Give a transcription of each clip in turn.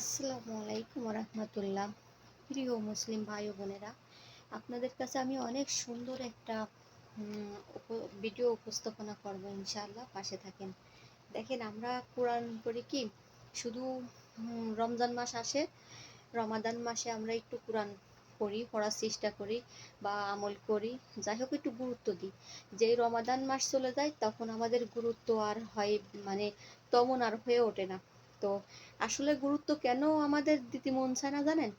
আসসালামু আলাইকুম রহমতুল্লাহ প্রিয় মুসলিম ভাই ও বোনেরা, আপনাদের কাছে আমি অনেক সুন্দর একটা ভিডিও উপস্থাপনা করব ইনশাআল্লাহ, পাশে থাকেন। দেখেন, আমরা কোরআন পড়ি কি, শুধু রমজান মাস আসে, রমাদান মাসে আমরা একটু কোরআন পড়ি, পড়ার চেষ্টা করি বা আমল করি, যাই হোক একটু গুরুত্ব দিই। যেই রমাদান মাস চলে যায়, তখন আমাদের গুরুত্ব আর হয় মানে তেমন আর হয়ে ওঠে না। তো আসলে গুরুত্ব কেন আমাদের দিতে মন চায় না জানেন?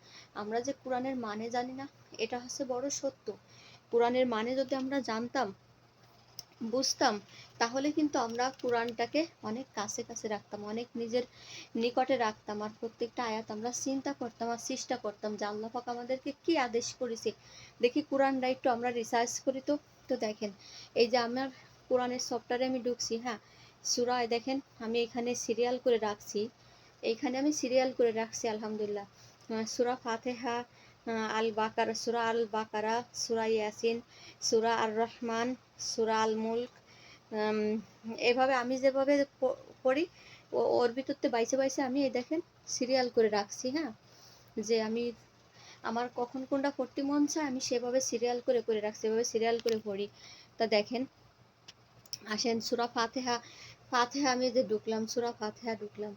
আমরা যে কোরআনের মানে জানি না, এটা হচ্ছে বড় সত্য। কোরআনের মানে যদি আমরা জানতাম, বুঝতাম, তাহলে কিন্তু আমরা কোরআনটাকে অনেক কাছে কাছে রাখতাম, অনেক নিজের নিকটে রাখতাম। আর প্রত্যেকটা আয়াত আমরা চিন্তা করতাম আর চেষ্টা করতাম যে আল্লাহ পাক আমাদেরকে কি আদেশ করেছে। দেখি কোরআনটা একটু আমরা রিসার্চ করি তো। তো দেখেন, এই যে আমার কোরআনের সফটওয়্যারে আমি ঢুকছি হ্যাঁ সুরায় দেখেন, আমি এখানে সিরিয়াল করে রাখছি। এইখানে আমি সিরিয়াল করে রাখছি, আলহামদুলিল্লাহ। সুরা ফাতেহা আল বাকারা সুরা আল বাকারা সুরা ইয়াসিন, সুরা আর রহমান সুরা আল মুল্ক এভাবে আমি যেভাবে ও- ওর ভিতরতে বাইসে বাইসে আমি এই দেখেন সিরিয়াল করে রাখছি হ্যাঁ? যে আমি, আমার কখন কোনটা পড়তে মন চায়, আমি সেভাবে সিরিয়াল করে করে রাখছি, এভাবে সিরিয়াল করে পড়ি। তা দেখেন, আসেন সুরা ফাতেহা ফাতেহা, আমি যে ঢুকলাম, সুরা ফাতেহা ঢুকলাম।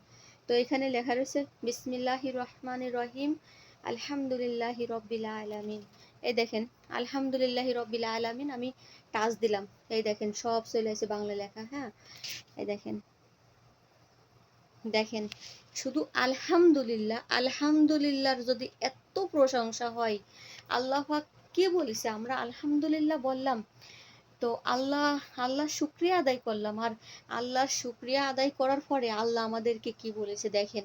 তো এখানে লেখা রয়েছে, বিসমিল্লাহি রহমান রহিম, আলহামদুলিল্লাহি রব্বিল আলামিন। এই দেখেন, আলহামদুলিল্লাহি রব্বিল আলামিন আমি টাচ দিলাম। এই দেখেন, সব চলে আসে বাংলা লেখা হ্যাঁ? এই দেখেন দেখেন, শুধু আলহামদুলিল্লাহ, আলহামদুলিল্লাহর যদি এত প্রশংসা হয়, আল্লাহ কে বলেছে? আমরা আলহামদুলিল্লাহ বললাম। তো আল্লাহ আল্লাহ শুক্রিয়া আদায় করলাম। আর আল্লাহর শুক্রিয়া আদায় করার পরে আল্লাহ আমাদেরকে কি বলেছে দেখেন,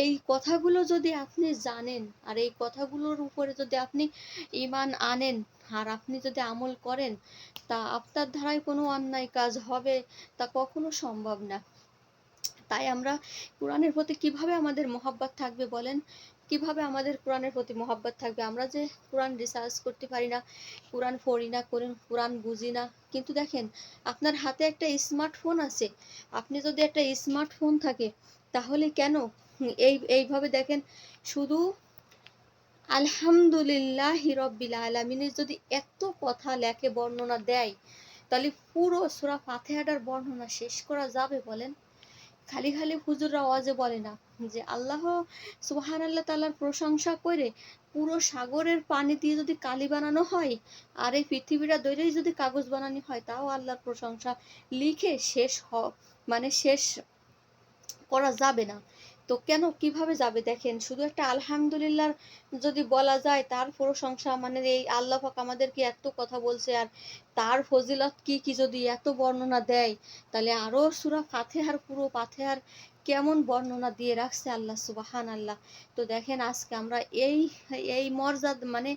এই কথাগুলো যদি আপনি জানেন আর এই কথাগুলোর উপরে যদি আপনি ইমান আনেন আর আপনি যদি আমল করেন, তা আপনার ধারায় কোনো অন্যায় কাজ হবে, তা কখনো সম্ভব না। তাই আমরা কোরআনের প্রতি কীভাবে আমাদের মহাব্বত থাকবে বলেন? কীভাবে আমাদের কোরআনের প্রতি মহাব্বত থাকবে? আমরা যে কোরআন রিসার্চ করতে পারি না, কোরআন পড়ি না, কোরআন বুঝি না, কিন্তু দেখেন, আপনার হাতে একটা স্মার্টফোন আছে। আপনি যদি একটা স্মার্টফোন থাকে, তাহলে কেন? এই, এইভাবে দেখেন, শুধু আলহামদুলিল্লাহ রব্বিল আলমিনের যদি এত কথা লেখে, বর্ণনা দেয়, তাহলে পুরো সুরা ফাতেহাটার বর্ণনা শেষ করা যাবে বলেন? খালি খালি হুজুররা ওয়াজে বলে না। যে আল্লাহ সুহান আল্লাহ তালার প্রশংসা করে পুরো সাগরের পানি দিয়ে যদি কালি বানানো হয়, আর এই পৃথিবীটা দৈরেই যদি কাগজ বানানো হয়, তাও আল্লাহর প্রশংসা। লিখে শেষ হ মানে শেষ করা যাবে না। তো কেন কীভাবে যাবে দেখেন? শুধু একটা আলহামদুলিল্লাহ যদি বলা যায়, তার প্রশংসা মানে এই আল্লাহ পাক আমাদেরকে এত কথা বলছে আর তার ফজিলত কি কি যদি এত বর্ণনা দেয়, তাহলে আরও সুরা ফাতেহার, পুরো ফাতেহার কেমন বর্ণনা দিয়ে রাখছে আল্লাহ সুবাহান আল্লাহ তো দেখেন আজকে আমরা এই এই মর্যাদ মানে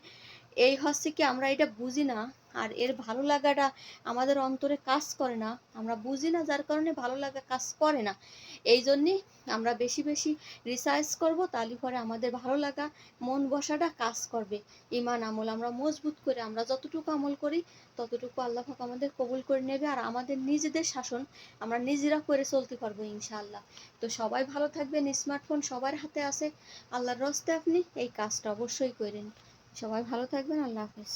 এই হচ্ছে কি আমরা এটা বুঝি না আর এর ভালো লাগাটা আমাদের অন্তরে কাজ করে না। আমরা বুঝি না যার কারণে ভালো লাগা কাজ করে না। এই জন্যই আমরা বেশি বেশি রিসার্চ করব, তাহলে পরে আমাদের ভালো লাগা, মন বসাটা কাজ করবে। ইমান আমল আমরা মজবুত করে আমরা যতটুকু আমল করি, ততটুকু আল্লাহ আমাদের কবুল করে নেবে আর আমাদের নিজেদের শাসন আমরা নিজেরা করে চলতে পারব ইনশাআল্লাহ। তো সবাই ভালো থাকবেন, স্মার্টফোন সবার হাতে আছে। আল্লাহর রস্তে আপনি এই কাজটা অবশ্যই করেন। সবাই ভালো থাকবেন, আল্লাহ হাফেজ।